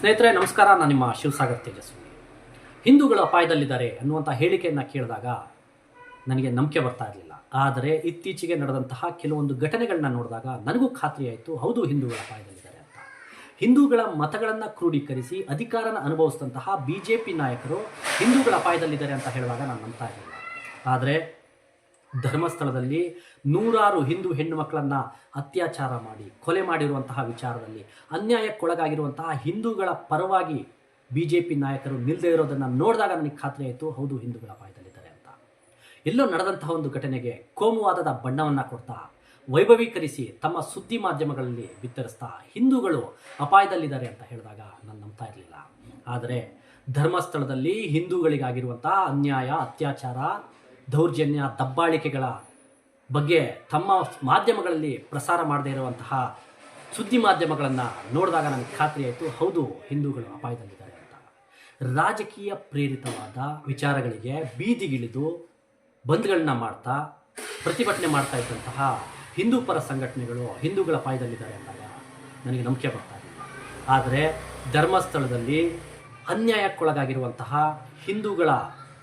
ಸ್ನೇಹಿತರೆ, ನಮಸ್ಕಾರ. ನಾನು ನಿಮ್ಮ ಶಿವಸಾಗರ್ ತೇಜಸ್ವಿ. ಹಿಂದೂಗಳು ಅಪಾಯದಲ್ಲಿದ್ದಾರೆ ಅನ್ನುವಂಥ ಹೇಳಿಕೆಯನ್ನು ಕೇಳಿದಾಗ ನನಗೆ ನಂಬಿಕೆ ಬರ್ತಾ ಇರಲಿಲ್ಲ. ಆದರೆ ಇತ್ತೀಚೆಗೆ ನಡೆದಂತಹ ಕೆಲವೊಂದು ಘಟನೆಗಳನ್ನ ನೋಡಿದಾಗ ನನಗೂ ಖಾತ್ರಿ ಆಯಿತು. ಹೌದು, ಹಿಂದೂಗಳ ಅಪಾಯದಲ್ಲಿದ್ದಾರೆ ಅಂತ. ಹಿಂದೂಗಳ ಮತಗಳನ್ನು ಕ್ರೋಢೀಕರಿಸಿ ಅಧಿಕಾರನ ಅನುಭವಿಸಿದಂತಹ ಬಿ ಜೆ ಪಿ ನಾಯಕರು ಹಿಂದೂಗಳ ಅಪಾಯದಲ್ಲಿದ್ದಾರೆ ಅಂತ ಹೇಳುವಾಗ ನಾನು ನಂಬ್ತಾ ಇರಲಿಲ್ಲ. ಆದರೆ ಧರ್ಮಸ್ಥಳದಲ್ಲಿ ನೂರಾರು ಹಿಂದೂ ಹೆಣ್ಣು ಮಕ್ಕಳನ್ನು ಅತ್ಯಾಚಾರ ಮಾಡಿ, ಕೊಲೆ ಮಾಡಿರುವಂತಹ ವಿಚಾರದಲ್ಲಿ, ಅನ್ಯಾಯಕ್ಕೊಳಗಾಗಿರುವಂತಹ ಹಿಂದೂಗಳ ಪರವಾಗಿ ಬಿ ಜೆ ಪಿ ನಾಯಕರು ನಿಲ್ಲದೇ ಇರೋದನ್ನು ನೋಡಿದಾಗ ನನಗೆ ಖಾತ್ರಿ ಆಯಿತು, ಹೌದು, ಹಿಂದೂಗಳ ಅಪಾಯದಲ್ಲಿದ್ದಾರೆ ಅಂತ. ಎಲ್ಲೋ ನಡೆದಂತಹ ಒಂದು ಘಟನೆಗೆ ಕೋಮುವಾದದ ಬಣ್ಣವನ್ನು ಕೊಡ್ತಾ ವೈಭವೀಕರಿಸಿ ತಮ್ಮ ಸುದ್ದಿ ಮಾಧ್ಯಮಗಳಲ್ಲಿ ಬಿತ್ತರಿಸ್ತಾ ಹಿಂದೂಗಳು ಅಪಾಯದಲ್ಲಿದ್ದಾರೆ ಅಂತ ಹೇಳಿದಾಗ ನಾನು ನಂಬ್ತಾ ಇರಲಿಲ್ಲ. ಆದರೆ ಧರ್ಮಸ್ಥಳದಲ್ಲಿ ಹಿಂದೂಗಳಿಗಾಗಿರುವಂಥ ಅನ್ಯಾಯ, ಅತ್ಯಾಚಾರ ದೌರ್ಜನ್ಯ, ದಬ್ಬಾಳಿಕೆಗಳ ಬಗ್ಗೆ ತಮ್ಮ ಮಾಧ್ಯಮಗಳಲ್ಲಿ ಪ್ರಸಾರ ಮಾಡದೇ ಇರುವಂತಹ ಸುದ್ದಿ ಮಾಧ್ಯಮಗಳನ್ನು ನೋಡಿದಾಗ ನನಗೆ ಖಾತ್ರಿ ಆಯಿತು. ಹೌದು, ಹಿಂದೂಗಳು ಅಪಾಯದಲ್ಲಿದ್ದಾರೆ ಅಂತ. ರಾಜಕೀಯ ಪ್ರೇರಿತವಾದ ವಿಚಾರಗಳಿಗೆ ಬೀದಿಗಿಳಿದು ಬಂದ್ಗಳನ್ನ ಮಾಡ್ತಾ, ಪ್ರತಿಭಟನೆ ಮಾಡ್ತಾ ಇದ್ದಂತಹ ಹಿಂದೂ ಪರ ಸಂಘಟನೆಗಳು ಹಿಂದೂಗಳ ಅಪಾಯದಲ್ಲಿದ್ದಾರೆ ಅಂದಾಗ ನನಗೆ ನಂಬಿಕೆ ಬರ್ತಾ ಆದರೆ ಧರ್ಮಸ್ಥಳದಲ್ಲಿ ಅನ್ಯಾಯಕ್ಕೊಳಗಾಗಿರುವಂತಹ ಹಿಂದೂಗಳ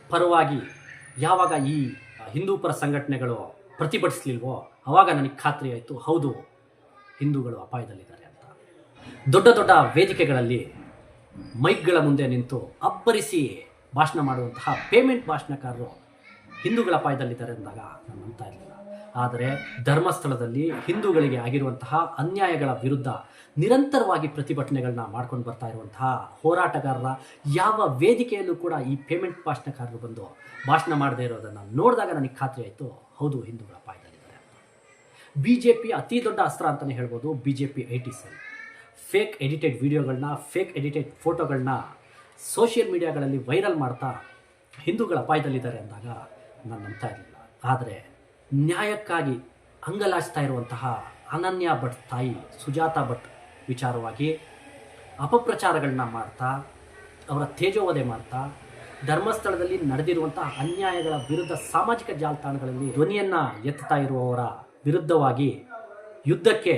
ಪರವಾಗಿ ಯಾವಾಗ ಈ ಹಿಂದೂ ಪರ ಸಂಘಟನೆಗಳು ಪ್ರತಿಭಟಿಸಲಿಲ್ವೋ ಆವಾಗ ನನಗೆ ಖಾತ್ರಿ ಆಯಿತು. ಹೌದು, ಹಿಂದೂಗಳು ಅಪಾಯದಲ್ಲಿದ್ದಾರೆ ಅಂತ. ದೊಡ್ಡ ದೊಡ್ಡ ವೇದಿಕೆಗಳಲ್ಲಿ ಮೈಕ್ಗಳ ಮುಂದೆ ನಿಂತು ಅಬ್ಬರಿಸಿ ಭಾಷಣ ಮಾಡುವಂತಹ ಪೇಮೆಂಟ್ ಭಾಷಣಕಾರರು ಹಿಂದೂಗಳ ಅಪಾಯದಲ್ಲಿದ್ದಾರೆ ಅಂದಾಗ ನಾನು ನಂಬ್ತಾ ಇರಲಿಲ್ಲ. ಆದರೆ ಧರ್ಮಸ್ಥಳದಲ್ಲಿ ಹಿಂದೂಗಳಿಗೆ ಆಗಿರುವಂತಹ ಅನ್ಯಾಯಗಳ ವಿರುದ್ಧ ನಿರಂತರವಾಗಿ ಪ್ರತಿಭಟನೆಗಳನ್ನ ಮಾಡ್ಕೊಂಡು ಬರ್ತಾ ಇರುವಂತಹ ಹೋರಾಟಗಾರರ ಯಾವ ವೇದಿಕೆಯಲ್ಲೂ ಕೂಡ ಈ ಪೇಮೆಂಟ್ ಭಾಷಣಕಾರರು ಬಂದು ಭಾಷಣ ಮಾಡದೇ ಇರೋದನ್ನು ನೋಡಿದಾಗ ನನಗೆ ಖಾತ್ರಿ ಆಯಿತು. ಹೌದು, ಹಿಂದೂಗಳ ಅಪಾಯದಲ್ಲಿದ್ದಾರೆ. ಬಿ ಜೆ ಪಿ ಅತಿ ದೊಡ್ಡ ಅಸ್ತ್ರ ಅಂತಲೇ ಹೇಳ್ಬೋದು B J P I T cell fake edited ವಿಡಿಯೋಗಳನ್ನ ಫೇಕ್ ಎಡಿಟೆಡ್ ಫೋಟೋಗಳನ್ನ ಸೋಷಿಯಲ್ ಮೀಡಿಯಾಗಳಲ್ಲಿ ವೈರಲ್ ಮಾಡ್ತಾ ಹಿಂದೂಗಳ ಅಪಾಯದಲ್ಲಿದ್ದಾರೆ ಅಂದಾಗ ನಾನು ನಂಬ್ತಾ ಇರಲಿಲ್ಲ. ಆದರೆ ನ್ಯಾಯಕ್ಕಾಗಿ ಅಂಗಲಾಚ್ತಾ ಇರುವಂತಹ ಅನನ್ಯ ಭಟ್ ತಾಯಿ ಸುಜಾತಾ ಭಟ್ ವಿಚಾರವಾಗಿ ಅಪಪ್ರಚಾರಗಳನ್ನ ಮಾಡ್ತಾ, ಅವರ ತೇಜೋವಧೆ ಮಾಡ್ತಾ, ಧರ್ಮಸ್ಥಳದಲ್ಲಿ ನಡೆದಿರುವಂತಹ ಅನ್ಯಾಯಗಳ ವಿರುದ್ಧ ಸಾಮಾಜಿಕ ಜಾಲತಾಣಗಳಲ್ಲಿ ಧ್ವನಿಯನ್ನು ಎತ್ತುತ್ತಾ ಇರುವವರ ವಿರುದ್ಧವಾಗಿ ಯುದ್ಧಕ್ಕೆ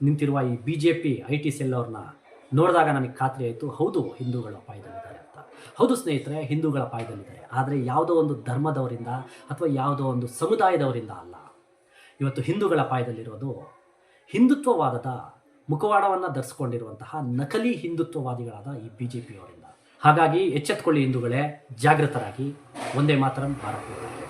ನಿಂತಿರುವ ಈ B J P I T cell ಅವ್ರನ್ನ ನೋಡಿದಾಗ ನನಗೆ ಖಾತ್ರಿ ಆಯಿತು ಹೌದು, ಹಿಂದೂಗಳ ಅಂತ ಹೌದು ಸ್ನೇಹಿತರೆ, ಹಿಂದೂಗಳ ಪಾಯದಲ್ಲಿದ್ದಾರೆ ಆದರೆ ಯಾವುದೋ ಒಂದು ಧರ್ಮದವರಿಂದ ಅಥವಾ ಯಾವುದೋ ಒಂದು ಸಮುದಾಯದವರಿಂದ ಅಲ್ಲ. ಇವತ್ತು ಹಿಂದೂಗಳ ಪಾಯದಲ್ಲಿರೋದು ಹಿಂದುತ್ವವಾದದ ಮುಖವಾಡವನ್ನು ಧರಿಸ್ಕೊಂಡಿರುವಂತಹ ನಕಲಿ ಹಿಂದುತ್ವವಾದಿಗಳಾದ ಈ ಬಿ ಜೆ ಪಿಯವರಿಂದ ಹಾಗಾಗಿ ಎಚ್ಚೆತ್ಕೊಳ್ಳಿ ಹಿಂದೂಗಳೇ, ಜಾಗೃತರಾಗಿ. ಒಂದೇ ಮಾತ್ರ, ಭಾರತ.